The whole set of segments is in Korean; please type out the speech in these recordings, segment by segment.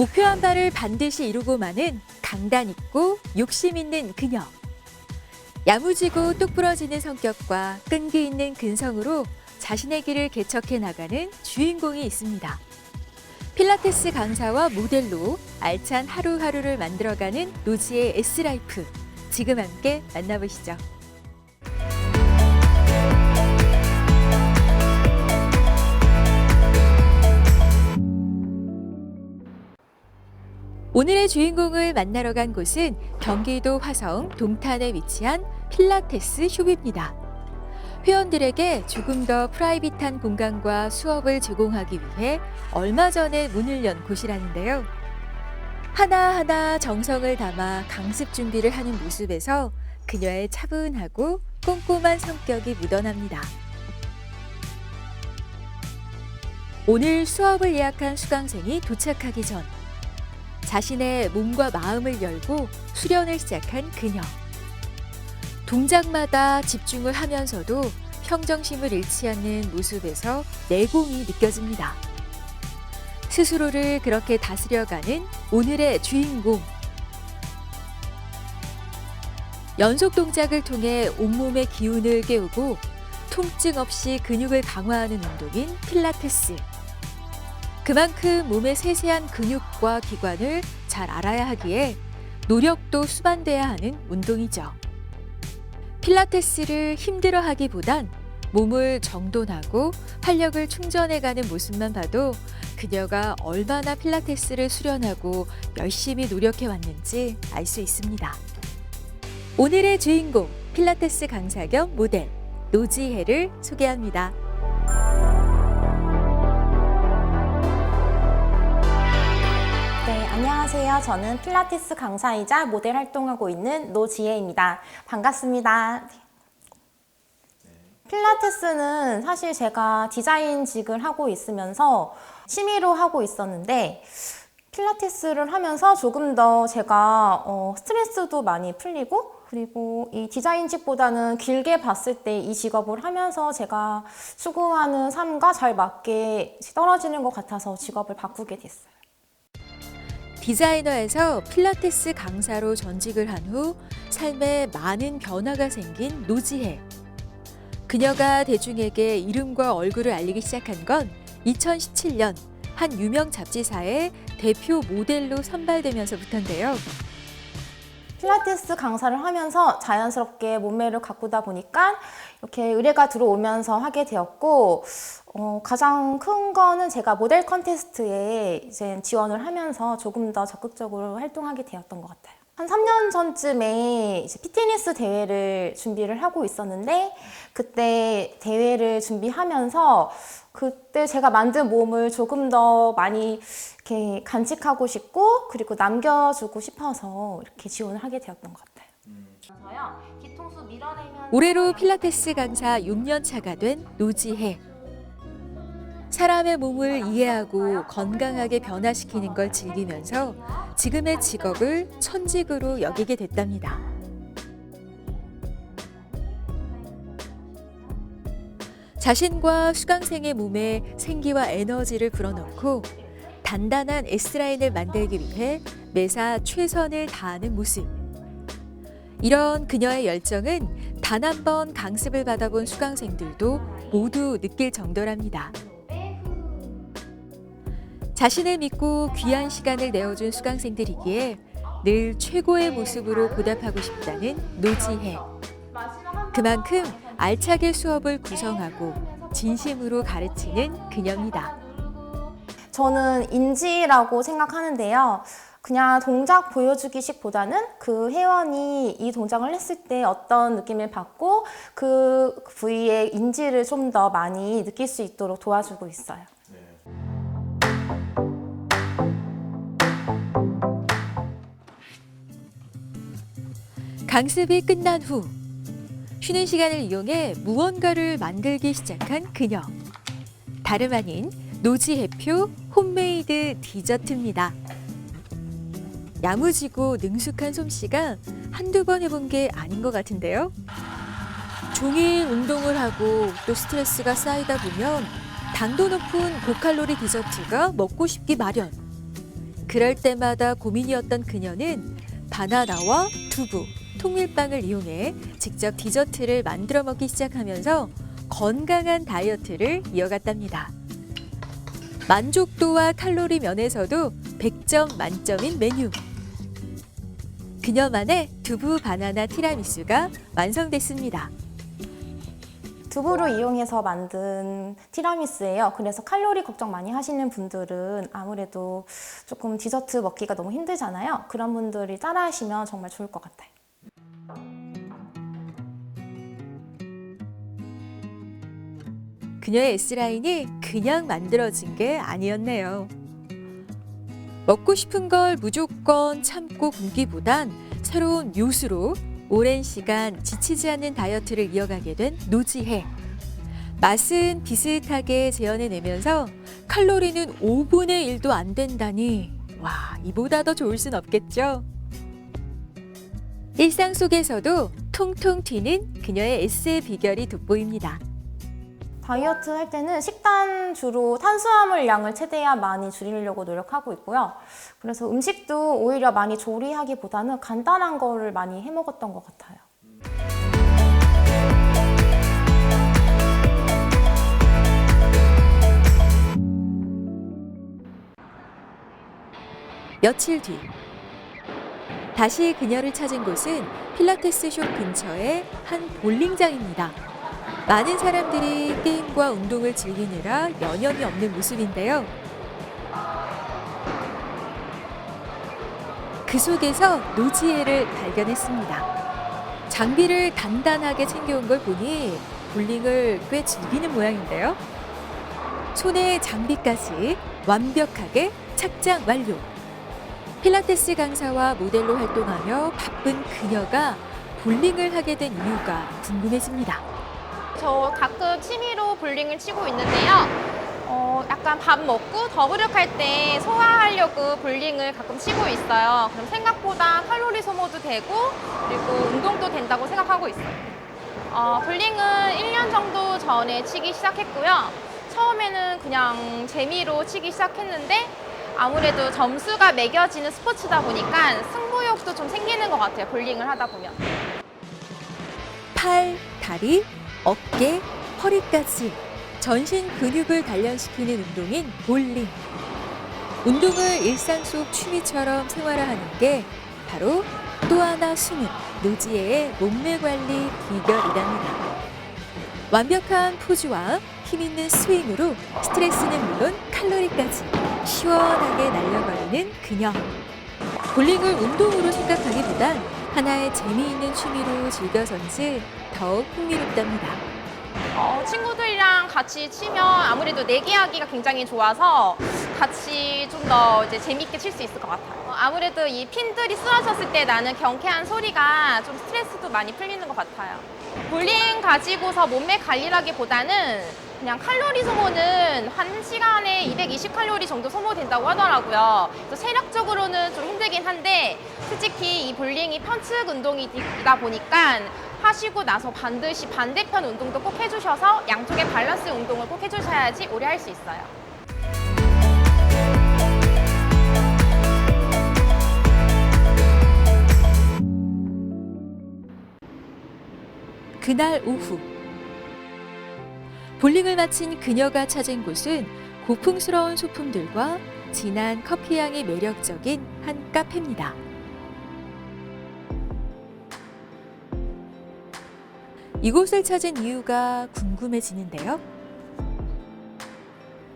목표한 바를 반드시 이루고 마는 강단 있고 욕심 있는 그녀. 야무지고 똑부러지는 성격과 끈기 있는 근성으로 자신의 길을 개척해 나가는 주인공이 있습니다. 필라테스 강사와 모델로 알찬 하루하루를 만들어가는 노지의 S라이프. 지금 함께 만나보시죠. 오늘의 주인공을 만나러 간 곳은 경기도 화성 동탄에 위치한 필라테스 숍입니다. 회원들에게 조금 더 프라이빗한 공간과 수업을 제공하기 위해 얼마 전에 문을 연 곳이라는데요. 하나하나 정성을 담아 강습 준비를 하는 모습에서 그녀의 차분하고 꼼꼼한 성격이 묻어납니다. 오늘 수업을 예약한 수강생이 도착하기 전 자신의 몸과 마음을 열고 수련을 시작한 그녀. 동작마다 집중을 하면서도 평정심을 잃지 않는 모습에서 내공이 느껴집니다. 스스로를 그렇게 다스려가는 오늘의 주인공. 연속 동작을 통해 온몸의 기운을 깨우고 통증 없이 근육을 강화하는 운동인 필라테스. 그만큼 몸의 세세한 근육과 기관을 잘 알아야 하기에 노력도 수반돼야 하는 운동이죠. 필라테스를 힘들어 하기보단 몸을 정돈하고 활력을 충전해가는 모습만 봐도 그녀가 얼마나 필라테스를 수련하고 열심히 노력해 왔는지 알 수 있습니다. 오늘의 주인공 필라테스 강사 겸 모델 노지혜를 소개합니다. 안녕하세요. 저는 필라테스 강사이자 모델 활동하고 있는 노지혜입니다. 반갑습니다. 필라테스는 사실 제가 디자인직을 하고 있으면서 취미로 하고 있었는데 필라테스를 하면서 조금 더 제가 어, 스트레스도 많이 풀리고 그리고 이 디자인직보다는 길게 봤을 때 이 직업을 하면서 제가 추구하는 삶과 잘 맞게 떨어지는 것 같아서 직업을 바꾸게 됐어요. 디자이너에서 필라테스 강사로 전직을 한 후 삶에 많은 변화가 생긴 노지혜. 그녀가 대중에게 이름과 얼굴을 알리기 시작한 건 2017년 한 유명 잡지사의 대표 모델로 선발되면서부터인데요. 필라테스 강사를 하면서 자연스럽게 몸매를 가꾸다 보니까 이렇게 의뢰가 들어오면서 하게 되었고 어, 가장 큰 거는 제가 모델 컨테스트에 이제 지원을 하면서 조금 더 적극적으로 활동하게 되었던 것 같아요. 한 3년 전쯤에 이제 피트니스 대회를 준비를 하고 있었는데 그때 대회를 준비하면서 그때 제가 만든 몸을 조금 더 많이 이렇게 간직하고 싶고 그리고 남겨주고 싶어서 이렇게 지원을 하게 되었던 것 같아요. 저요 뒤통수 밀어내면 올해로 필라테스 강사 6년 차가 된 노지혜. 사람의 몸을 이해하고 건강하게 변화시키는 걸 즐기면서 지금의 직업을 천직으로 여기게 됐답니다. 자신과 수강생의 몸에 생기와 에너지를 불어넣고 단단한 S라인을 만들기 위해 매사 최선을 다하는 모습. 이런 그녀의 열정은 단 한 번 강습을 받아본 수강생들도 모두 느낄 정도랍니다. 자신을 믿고 귀한 시간을 내어준 수강생들이기에 늘 최고의 모습으로 보답하고 싶다는 노지혜. 그만큼 알차게 수업을 구성하고 진심으로 가르치는 그녀입니다. 저는 인지라고 생각하는데요. 그냥 동작 보여주기식보다는 그 회원이 이 동작을 했을 때 어떤 느낌을 받고 그 부위의 인지를 좀 더 많이 느낄 수 있도록 도와주고 있어요. 강습이 끝난 후 쉬는 시간을 이용해 무언가를 만들기 시작한 그녀. 다름 아닌 노지혜표 홈메이드 디저트입니다. 야무지고 능숙한 솜씨가 한두 번 해본 게 아닌 것 같은데요. 종일 운동을 하고 또 스트레스가 쌓이다 보면 당도 높은 고칼로리 디저트가 먹고 싶기 마련. 그럴 때마다 고민이었던 그녀는 바나나와 두부, 통밀빵을 이용해 직접 디저트를 만들어 먹기 시작하면서 건강한 다이어트를 이어갔답니다. 만족도와 칼로리 면에서도 100점 만점인 메뉴. 그녀만의 두부 바나나 티라미수가 완성됐습니다. 두부를 이용해서 만든 티라미수예요. 그래서 칼로리 걱정 많이 하시는 분들은 아무래도 조금 디저트 먹기가 너무 힘들잖아요. 그런 분들이 따라 하시면 정말 좋을 것 같아요. 그녀의 S라인이 그냥 만들어진 게 아니었네요. 먹고 싶은 걸 무조건 참고 굶기보단 새로운 요수로 오랜 시간 지치지 않는 다이어트를 이어가게 된 노지혜. 맛은 비슷하게 재현해내면서 칼로리는 5분의 1도 안 된다니. 와, 이보다 더 좋을 순 없겠죠? 일상 속에서도 통통 튀는 그녀의 S의 비결이 돋보입니다. 다이어트 할 때는 식단 주로 탄수화물 양을 최대한 많이 줄이려고 노력하고 있고요. 그래서 음식도 오히려 많이 조리하기보다는 간단한 거를 많이 해 먹었던 것 같아요. 며칠 뒤 다시 그녀를 찾은 곳은 필라테스 숍 근처의 한 볼링장입니다. 많은 사람들이 게임과 운동을 즐기느라 여념이 없는 모습인데요. 그 속에서 노지혜를 발견했습니다. 장비를 단단하게 챙겨온 걸 보니 볼링을 꽤 즐기는 모양인데요. 손에 장비까지 완벽하게 착장 완료. 필라테스 강사와 모델로 활동하며 바쁜 그녀가 볼링을 하게 된 이유가 궁금해집니다. 저 가끔 취미로 볼링을 치고 있는데요. 어, 약간 밥 먹고 더부룩할 때 소화하려고 볼링을 가끔 치고 있어요. 그럼 생각보다 칼로리 소모도 되고 그리고 운동도 된다고 생각하고 있어요. 어, 볼링은 1년 정도 전에 치기 시작했고요. 처음에는 그냥 재미로 치기 시작했는데 아무래도 점수가 매겨지는 스포츠다 보니까 승부욕도 좀 생기는 것 같아요. 볼링을 하다 보면. 팔, 다리, 어깨, 허리까지 전신 근육을 단련시키는 운동인 볼링. 운동을 일상 속 취미처럼 생활화하는 게 바로 또 하나 숨은 노지혜의 몸매 관리 비결이랍니다. 완벽한 포즈와 힘 있는 스윙으로 스트레스는 물론 칼로리까지 시원하게 날려버리는 그녀. 볼링을 운동으로 생각하기보단 하나의 재미있는 취미로 즐겨서인지 더욱 흥미롭답니다. 어, 친구들이랑 같이 치면 아무래도 내기하기가 굉장히 좋아서 같이 좀 더 이제 재밌게 칠 수 있을 것 같아요. 어, 아무래도 이 핀들이 쓰러졌을 때 나는 경쾌한 소리가 좀 스트레스도 많이 풀리는 것 같아요. 볼링 가지고서 몸매 관리라기보다는 그냥 칼로리 소모는 한 시간에 220칼로리 정도 소모된다고 하더라고요. 그래서 체력적으로는 좀 힘들긴 한데 솔직히 이 볼링이 편측 운동이다 보니까 하시고 나서 반드시 반대편 운동도 꼭 해주셔서 양쪽의 밸런스 운동을 꼭 해주셔야지 오래 할 수 있어요. 그날 오후 볼링을 마친 그녀가 찾은 곳은 고풍스러운 소품들과 진한 커피향이 매력적인 한 카페입니다. 이곳을 찾은 이유가 궁금해지는데요.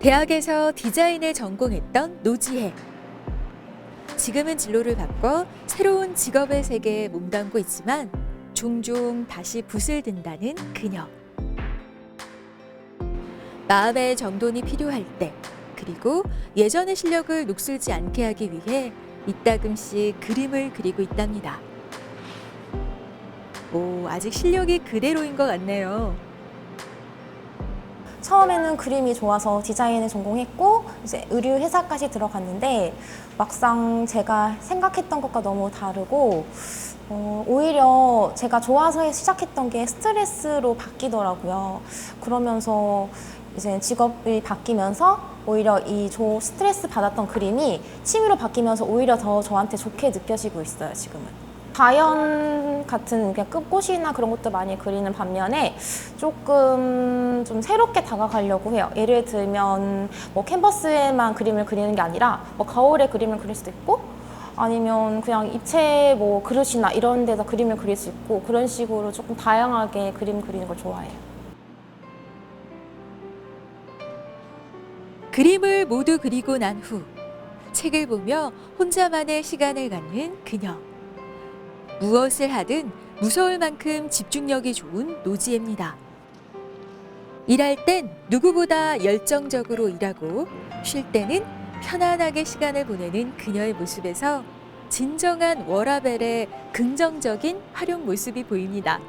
대학에서 디자인을 전공했던 노지혜. 지금은 진로를 바꿔 새로운 직업의 세계에 몸담고 있지만 종종 다시 붓을 든다는 그녀. 마음의 정돈이 필요할 때, 그리고 예전의 실력을 녹슬지 않게 하기 위해 이따금씩 그림을 그리고 있답니다. 오, 아직 실력이 그대로인 것 같네요. 처음에는 그림이 좋아서 디자인을 전공했고 이제 의류 회사까지 들어갔는데 막상 제가 생각했던 것과 너무 다르고 어, 오히려 제가 좋아서 시작했던 게 스트레스로 바뀌더라고요. 그러면서 이제 직업이 바뀌면서 오히려 이저 스트레스 받았던 그림이 취미로 바뀌면서 오히려 더 저한테 좋게 느껴지고 있어요, 지금은. 자연 같은 그냥 끝꽃이나 그런 것도 많이 그리는 반면에 조금 좀 새롭게 다가가려고 해요. 예를 들면 뭐 캔버스에만 그림을 그리는 게 아니라 뭐 거울에 그림을 그릴 수도 있고 아니면 그냥 입체 뭐 그릇이나 이런 데서 그림을 그릴 수 있고 그런 식으로 조금 다양하게 그림 그리는 걸 좋아해요. 그림을 모두 그리고 난 후 책을 보며 혼자만의 시간을 갖는 그녀. 무엇을 하든 무서울 만큼 집중력이 좋은 노지혜입니다. 일할 땐 누구보다 열정적으로 일하고 쉴 때는 편안하게 시간을 보내는 그녀의 모습에서 진정한 워라벨의 긍정적인 활용 모습이 보입니다.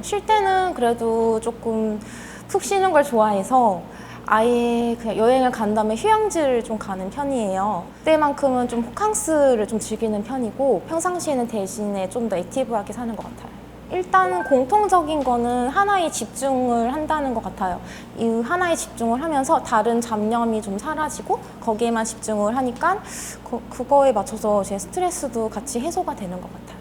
쉴 때는 그래도 조금 푹 쉬는 걸 좋아해서 아예 그냥 여행을 간 다음에 휴양지를 좀 가는 편이에요. 그때만큼은 좀 호캉스를 좀 즐기는 편이고 평상시에는 대신에 좀 더 액티브하게 사는 것 같아요. 일단은 공통적인 거는 하나에 집중을 한다는 것 같아요. 이 하나에 집중을 하면서 다른 잡념이 좀 사라지고 거기에만 집중을 하니까 그, 그거에 맞춰서 제 스트레스도 같이 해소가 되는 것 같아요.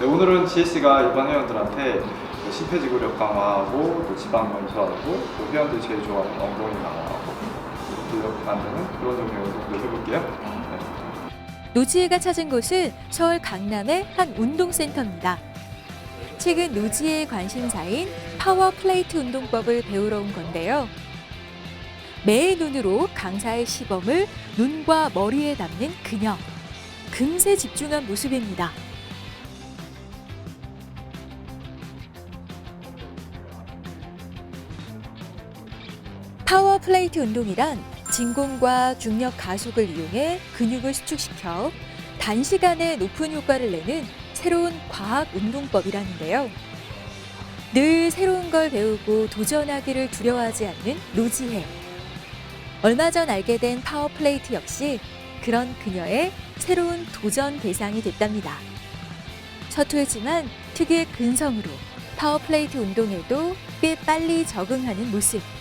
네, 오늘은 GS가 일반 회원들한테 그 심폐지구력 강화하고 또 지방 연소하고 또 회원들이 제일 좋아하는 엉덩이 강화하고 근력 만드는 그런 종류의 운동들 해볼게요. 네. 노지혜가 찾은 곳은 서울 강남의 한 운동센터입니다. 최근 노지혜의 관심사인 파워 플레이트 운동법을 배우러 온 건데요. 매의 눈으로 강사의 시범을 눈과 머리에 담는 그녀. 금세 집중한 모습입니다. 플레이트 운동이란 진공과 중력 가속을 이용해 근육을 수축시켜 단시간에 높은 효과를 내는 새로운 과학 운동법이라는데요. 늘 새로운 걸 배우고 도전하기를 두려워하지 않는 노지혜. 얼마 전 알게 된 파워 플레이트 역시 그런 그녀의 새로운 도전 대상이 됐답니다. 서툴지만 특유의 근성으로 파워 플레이트 운동에도 꽤 빨리 적응하는 모습.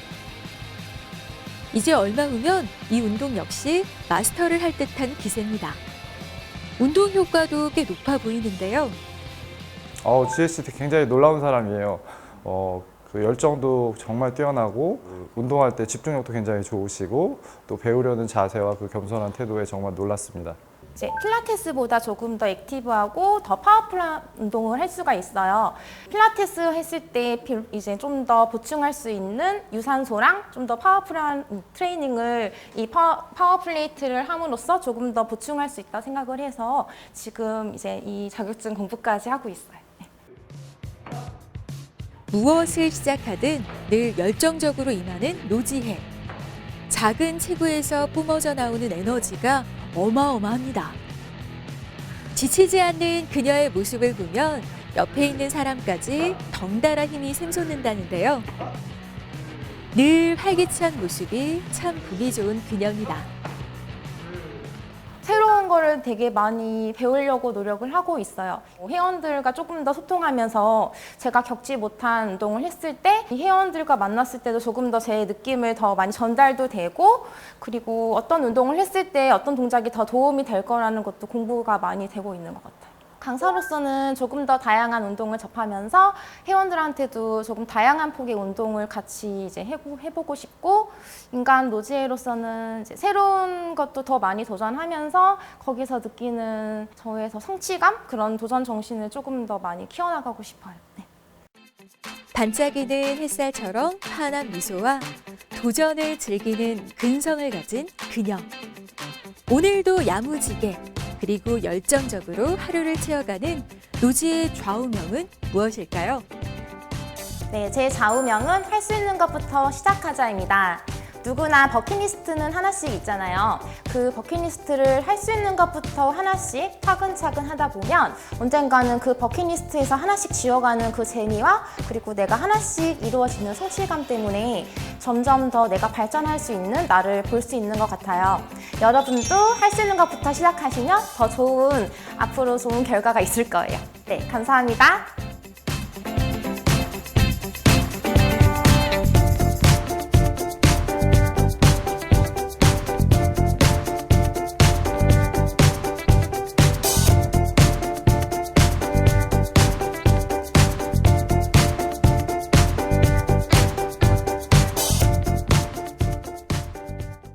이제 얼마 후면 이 운동 역시 마스터를 할 듯한 기세입니다. 운동 효과도 꽤 높아 보이는데요. 어, GS 굉장히 놀라운 사람이에요. 어, 그 열정도 정말 뛰어나고 운동할 때 집중력도 굉장히 좋으시고 또 배우려는 자세와 그 겸손한 태도에 정말 놀랐습니다. 이제 필라테스보다 조금 더 액티브하고 더 파워풀한 운동을 할 수가 있어요. 필라테스 했을 때 비- 이제 좀 더 보충할 수 있는 유산소랑 좀 더 파워풀한 음, 트레이닝을 이 파워, 파워 플레이트를 함으로써 조금 더 보충할 수 있다 생각을 해서 지금 이제 이 자격증 공부까지 하고 있어요. 무엇을 시작하든 늘 열정적으로 임하는 노지혜. 작은 체구에서 뿜어져 나오는 에너지가 어마어마합니다. 지치지 않는 그녀의 모습을 보면 옆에 있는 사람까지 덩달아 힘이 샘솟는다는데요. 늘 활기찬 모습이 참 보기 좋은 그녀입니다. 새로운 거를 되게 많이 배우려고 노력을 하고 있어요. 회원들과 조금 더 소통하면서 제가 겪지 못한 운동을 했을 때 이 회원들과 만났을 때도 조금 더 제 느낌을 더 많이 전달도 되고 그리고 어떤 운동을 했을 때 어떤 동작이 더 도움이 될 거라는 것도 공부가 많이 되고 있는 것 같아요. 강사로서는 조금 더 다양한 운동을 접하면서 회원들한테도 조금 다양한 폭의 운동을 같이 이제 해보, 해보고 싶고 인간 노지혜로서는 이제 새로운 것도 더 많이 도전하면서 거기서 느끼는 저에서 성취감 그런 도전 정신을 조금 더 많이 키워나가고 싶어요. 네. 반짝이는 햇살처럼 환한 미소와 도전을 즐기는 근성을 가진 그녀. 오늘도 야무지게 그리고 열정적으로 하루를 채워가는 노지의 좌우명은 무엇일까요? 네, 제 좌우명은 할 수 있는 것부터 시작하자입니다. 누구나 버킷리스트는 하나씩 있잖아요. 그 버킷리스트를 할 수 있는 것부터 하나씩 차근차근 하다 보면 언젠가는 그 버킷리스트에서 하나씩 지워가는 그 재미와 그리고 내가 하나씩 이루어지는 성취감 때문에 점점 더 내가 발전할 수 있는 나를 볼 수 있는 것 같아요. 여러분도 할 수 있는 것부터 시작하시면 더 좋은 앞으로 좋은 결과가 있을 거예요. 네, 감사합니다.